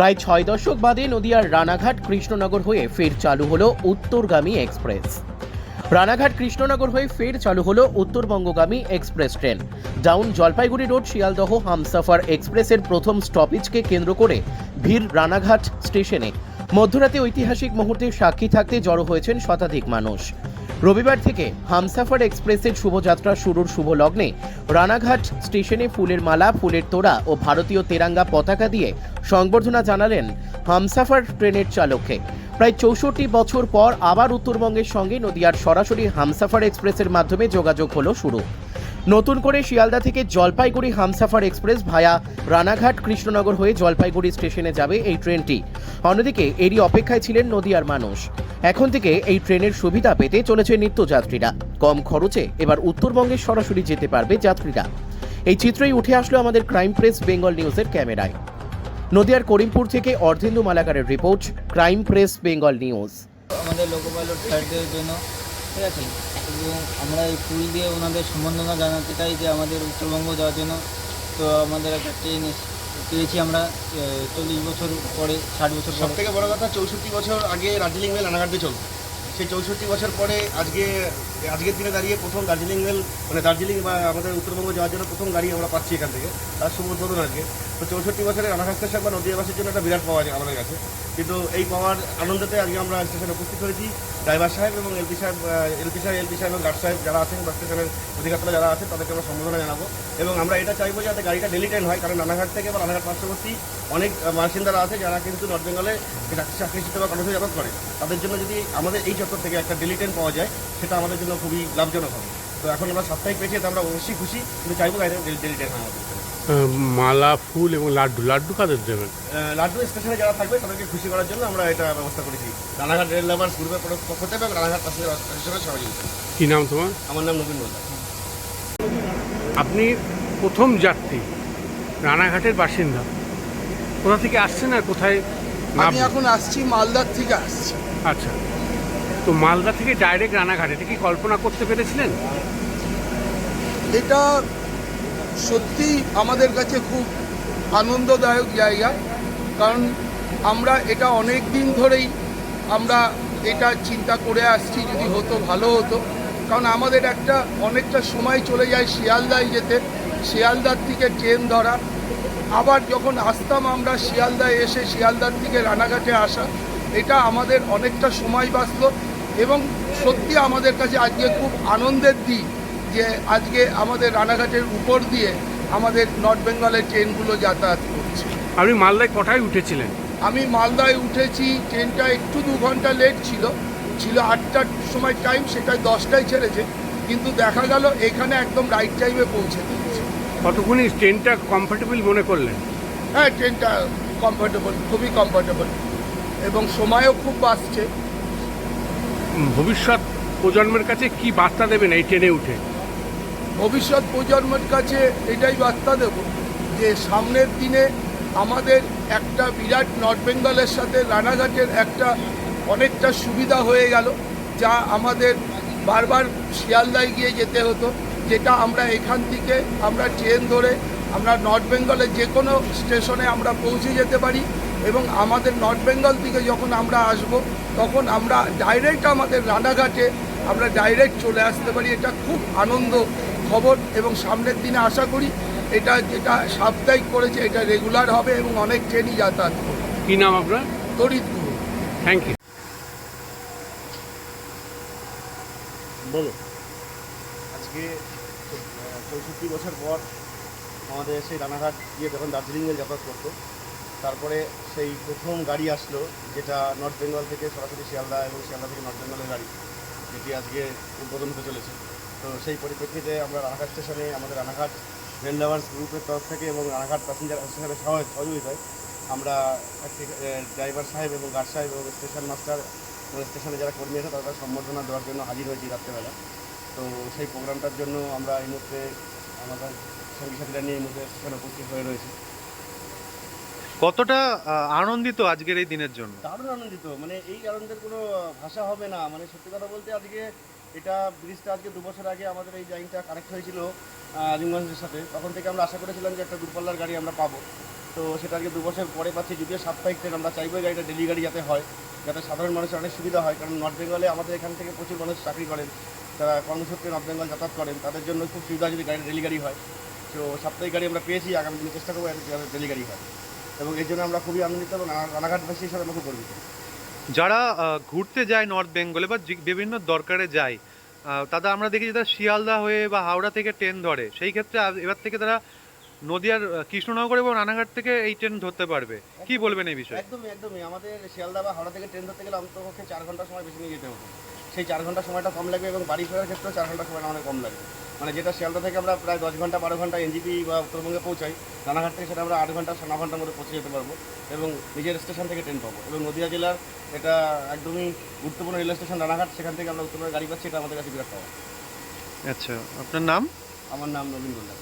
প্রায় ছয় দশক বাদে নদিয়ার রানাঘাট কৃষ্ণনগর হয়ে ফের চালু হলো উত্তরগামী এক্সপ্রেস। রানাঘাট কৃষ্ণনগর হয়ে ফের চালু হলো উত্তরবঙ্গগামী express train. Down Jalpaiguri road, Sealdah, Humsafar এক্সপ্রেসের প্রথম স্টপেজকে কেন্দ্র করে ভিড় রানাঘাট স্টেশনে। মধ্যরাতে ঐতিহাসিক মুহূর্তে সাক্ষী থাকতে জড়ো হয়েছেন শতাধিক মানুষ। রবিবার থেকে হামসাফার এক্সপ্রেসের শুভযাত্রা শুরুর শুভ লগ্নে রানাঘাট স্টেশনে ফুলের মালা, ফুলের তোড়া ও ভারতীয় তেরাঙ্গা পতাকা দিয়ে সংবর্ধনা জানালেন হামসাফার ট্রেনের চালককে। প্রায় চৌষট্টি বছর পর আবার উত্তরবঙ্গের সঙ্গে নদিয়ার সরাসরি হামসাফার এক্সপ্রেসের মাধ্যমে যোগাযোগ হলো শুরু। নতুন করে শিয়ালদা থেকে জলপাইগুড়ি হামসাফার এক্সপ্রেস ভায়া রানাঘাট কৃষ্ণনগর হয়ে জলপাইগুড়ি স্টেশনে যাবে এই ট্রেনটি। অন্যদিকে এরই অপেক্ষায় ছিলেন নদিয়ার মানুষ। এখন থেকে এই ট্রেনের সুবিধা পেতে চলেছে নিত্যযাত্রীরা। কম খরচে এবার উত্তরবঙ্গে সরাসরি যেতে পারবে যাত্রীরা। এই চিত্রই উঠে আসলো আমাদের ক্রাইম প্রেস বেঙ্গল নিউজের ক্যামেরায়। নদিয়ার করিমপুর থেকে Ardhendu মালাকারের report, crime press Bengal news. আমাদের লোকো পাইলট জন্য, ঠিক আছে? এবং আমরা এই ফুল দিয়ে ওনাদের সম্বর্ধনা জানাতে চাই যে আমাদের উত্তরবঙ্গ যাওয়ার জন্য। তো আমাদের একটা ট্রেন পেয়েছি আমরা চল্লিশ বছর পরে, ষাট বছর সব থেকে বড় কথা চৌষট্টি বছর আগে দার্জিলিং মেল রানাঘাটে চলত সেই চৌষট্টি বছর পরে আজকে, আজকের দিনে দাঁড়িয়ে প্রথম দার্জিলিং মেল মানে দার্জিলিং বা আমাদের উত্তরবঙ্গ যাওয়ার জন্য প্রথম গাড়ি আমরা পাচ্ছি এখান থেকে। তার উদ্বোধন আজকে। তো চৌষট্টি বছরের স্টেশন বা নদীয়াবাসীর জন্য একটা বিরাট পাওয়া আমাদের কাছে। কিন্তু এই পাওয়ার আনন্দতে আজকে আমরা স্টেশনে উপস্থিত হয়েছি। ড্রাইভার সাহেব এবং এলপি সাহেব এলপি সাহেব এলপি সাহেব এবং গার্ড সাহেব যারা আছেন বা স্টেশনের অধিকর্তারা যারা আছেন, তাদেরকে আমরা সম্বোধনা জানাব। এবং আমরা এটা চাইব যাতে গাড়িটা ডেলি ট্রেন হয়, কারণ রানাঘাট থেকে বা রানাঘাট পার্শ্ববর্তী অনেক বাসিন্দারা আছে যারা কিন্তু নর্থ বেঙ্গলে চাকরি শিক্ষা বা কর্মসূচি যাতায়াত করে। তাদের জন্য যদি আমাদের এই চত্বর থেকে একটা ডেলি ট্রেন পাওয়া যায়, সেটা আমাদের জন্য খুবই লাভজনক হবে। তো এখন আমরা সাপ্তাহিক পেয়েছি তো আমরা অবশ্যই খুশি, কিন্তু চাইব গাড়িটা ডেলি ট্রেন হয় আমাদের মালা ফুল এবং লাড্ডু। লাড্ডু কাদের দেবেন? লাড্ডু স্টেশনে যারা থাকবে তাদেরকে খুশি করার জন্য আমরা এটা ব্যবস্থা করেছি। রানাঘাট রেল লাভার্স গ্রুপের পক্ষ থেকে এবং রানাঘাট প্যাসেঞ্জার সহযোগিতা কি নাম তোমার? আমার নাম নবীন মোল্লা আপনি প্রথম যাত্রী রানাঘাটের বাসিন্দা। কোথা থেকে আসছেন আর কোথায় আমি এখন আসছি মালদার থেকে আসছি। আচ্ছা। তো মালদা থেকে ডাইরেক্ট রানাঘাট এটা কি কল্পনা করতে পেরেছিলেন? এটা সত্যি আমাদের কাছে খুব আনন্দদায়ক জায়গা। কারণ আমরা এটা অনেক দিন ধরেই আমরা এটা চিন্তা করে আসছি, যদি হতো, ভালো হতো। কারণ আমাদের একটা অনেকটা সময় চলে যায় শিয়ালদায় যেতে। শিয়ালদার থেকে ট্রেন ধরা। আবার যখন আসতাম আমরা শিয়ালদায় এসে শিয়ালদার থেকে রানাঘাটে আসা। এটা আমাদের অনেকটা সময় বাঁচত এবং সত্যি আমাদের কাছে আজকে খুব আনন্দের দিক যে আজকে আমাদের রানাঘাটের উপর দিয়ে আমাদের নর্থ বেঙ্গলের ট্রেনগুলো যাতায়াত করছে। আপনি মালদায় কটায় উঠেছিলেন? আমি মালদায় উঠেছি ট্রেনটা একটু দু ঘণ্টা লেট ছিল। ছিল আটটার সময় টাইম সেটাই দশটায় ছেড়েছে। কিন্তু দেখা গেল এখানে একদম রাইট টাইমে পৌঁছে দিয়েছে। কতক্ষণই ট্রেনটা কমফোর্টেবল মনে করলেন? হ্যাঁ ট্রেনটা কমফোর্টেবল খুবই কমফোর্টেবল এবং সময়ও খুব বাঁচছে। ভবিষ্যৎ প্রজন্মের কাছে কি বার্তা দেবেন এই ট্রেনে উঠে? ভবিষ্যৎ প্রজন্মের কাছে এটাই বার্তা দেব যে সামনের দিনে আমাদের একটা বিরাট নর্থ বেঙ্গলের সাথে রানাঘাটের একটা অনেকটা সুবিধা হয়ে গেল, যা আমাদের বারবার শিয়ালদায় গিয়ে যেতে হতো, যেটা আমরা এখান থেকে আমরা ট্রেন ধরে আমরা নর্থ বেঙ্গলের যে কোনো স্টেশনে আমরা পৌঁছে যেতে পারি এবং আমাদের নর্থ বেঙ্গল থেকে যখন আমরা আসব, তখন আমরা ডাইরেক্ট আমাদের রানাঘাটে আমরা ডাইরেক্ট চলে আসতে পারি। এটা খুব আনন্দ খবর এবং সামনের দিনে আশা করি এটা যেটা সাপ্তাহিক করেছে এটা রেগুলার হবে এবং অনেক ট্রেনই যাতায়াত করবে। কি নাম আপনার? গুরু থ্যাংক ইউ বলো আজকে চৌষট্টি বছর পর আমাদের সেই রানাঘাট গিয়ে যখন দার্জিলিং মেল যাতায়াত করতো তারপরে সেই প্রথম গাড়ি আসলো যেটা নর্থ বেঙ্গল থেকে সরাসরি শিয়ালদা এবং শিয়ালদা থেকে নর্থ বেঙ্গলের গাড়ি যেটি আজকে উদ্বোধন হতে চলেছে। তো সেই পরিপ্রেক্ষিতে আমরা রানাঘাট স্টেশনে আমাদের রানাঘাট রেল লাভার্স গ্রুপের তরফ থেকে এবং রানাঘাট প্যাসেঞ্জার অ্যাসোসিয়েশনের সহায়- সহযোগিতায় আমরা একটি ড্রাইভার সাহেব এবং গার্ড সাহেব এবং স্টেশন মাস্টার স্টেশনে যারা কর্মী আছে তাদের সম্বর্ধনা দেওয়ার জন্য হাজির হয়েছি রাত্রেবেলা। তো সেই প্রোগ্রামটার জন্য আমরা এই মুহূর্তে আমাদের সঙ্গী সাথীরা নিয়ে এই মুহূর্তে স্টেশনে উপস্থিত হয়ে রয়েছি। কতটা আনন্দিত আজকের এই দিনের জন্য? দারুণ আনন্দিত। মানে এই আনন্দের কোনো ভাষা হবে না। মানে সত্যি কথা বলতে আজকে এটা ব্রিজটা আজকে দু বছর আগে আমাদের এই লাইনটা কানেক্ট হয়েছিল আজিমগঞ্জের সাথে। তখন থেকে আমরা আশা করেছিলাম যে একটা দূরপাল্লার গাড়ি আমরা পাবো। তো তো সেটা আজকে দু বছর পরে পাচ্ছি। যদিও সাপ্তাহিক ট্রেন আমরা চাইব গাড়িটা ডেলি গাড়ি যাতে হয়, যাতে সাধারণ মানুষের অনেক সুবিধা হয়। কারণ নর্থ বেঙ্গলে আমাদের এখান থেকে প্রচুর মানুষ চাকরি করেন। তারা কর্মসূত্রে নর্থ বেঙ্গল যাতায়াত করেন, তাদের জন্য খুব সুবিধা যদি গাড়ি ডেলি গাড়ি হয়। তো সাপ্তাহিক গাড়ি আমরা পেয়েছি। আগামী দিনে চেষ্টা করব যাতে ডেলি গাড়ি হয়। এবং এই জন্য আমরা খুবই আনন্দিত এবং রানাঘাটবাসী হিসাবে আমরা খুব গর্বিত। যারা ঘুরতে যায় নর্থ বেঙ্গলে বা বিভিন্ন দরকারে যায় তারা আমরা দেখি যে তারা শিয়ালদা হয়ে বা হাওড়া থেকে ট্রেন ধরে। সেই ক্ষেত্রে এবার থেকে তারা নদিয়ার কৃষ্ণনগর এবং রানাঘাট থেকে এই ট্রেন ধরতে পারবে। কি বলবেন এই বিষয়ে? একদমই একদমই। আমাদের শিয়ালদা বা হাওড়া থেকে ট্রেন ধরতে গেলে অন্তপক্ষে চার ঘণ্টা সময় বেশি নিয়ে যেতে হতো সেই চার ঘণ্টা সময়টা কম লাগবে এবং বাড়ি ফেরার ক্ষেত্রেও চার ঘণ্টা সময়টা অনেক কম লাগবে। মানে যেটা শিয়ালদা থেকে আমরা প্রায় দশ ঘণ্টা বারো ঘণ্টা এনজিপি বা উত্তরবঙ্গে পৌঁছাই রানাঘাট থেকে সেটা আমরা আট ঘণ্টা ন ঘণ্টার মধ্যে পৌঁছে যেতে পারব এবং নিজের স্টেশন থেকে ট্রেন পাবো এবং নদীয়া জেলার এটা একদমই গুরুত্বপূর্ণ রেল স্টেশন রানাঘাট সেখান থেকে আমরা উত্তরবঙ্গে গাড়ি পাচ্ছি এটা আমাদের কাছে বিরাট পাওয়া। আচ্ছা আপনার নাম? আমার নাম নবীন গোল্লা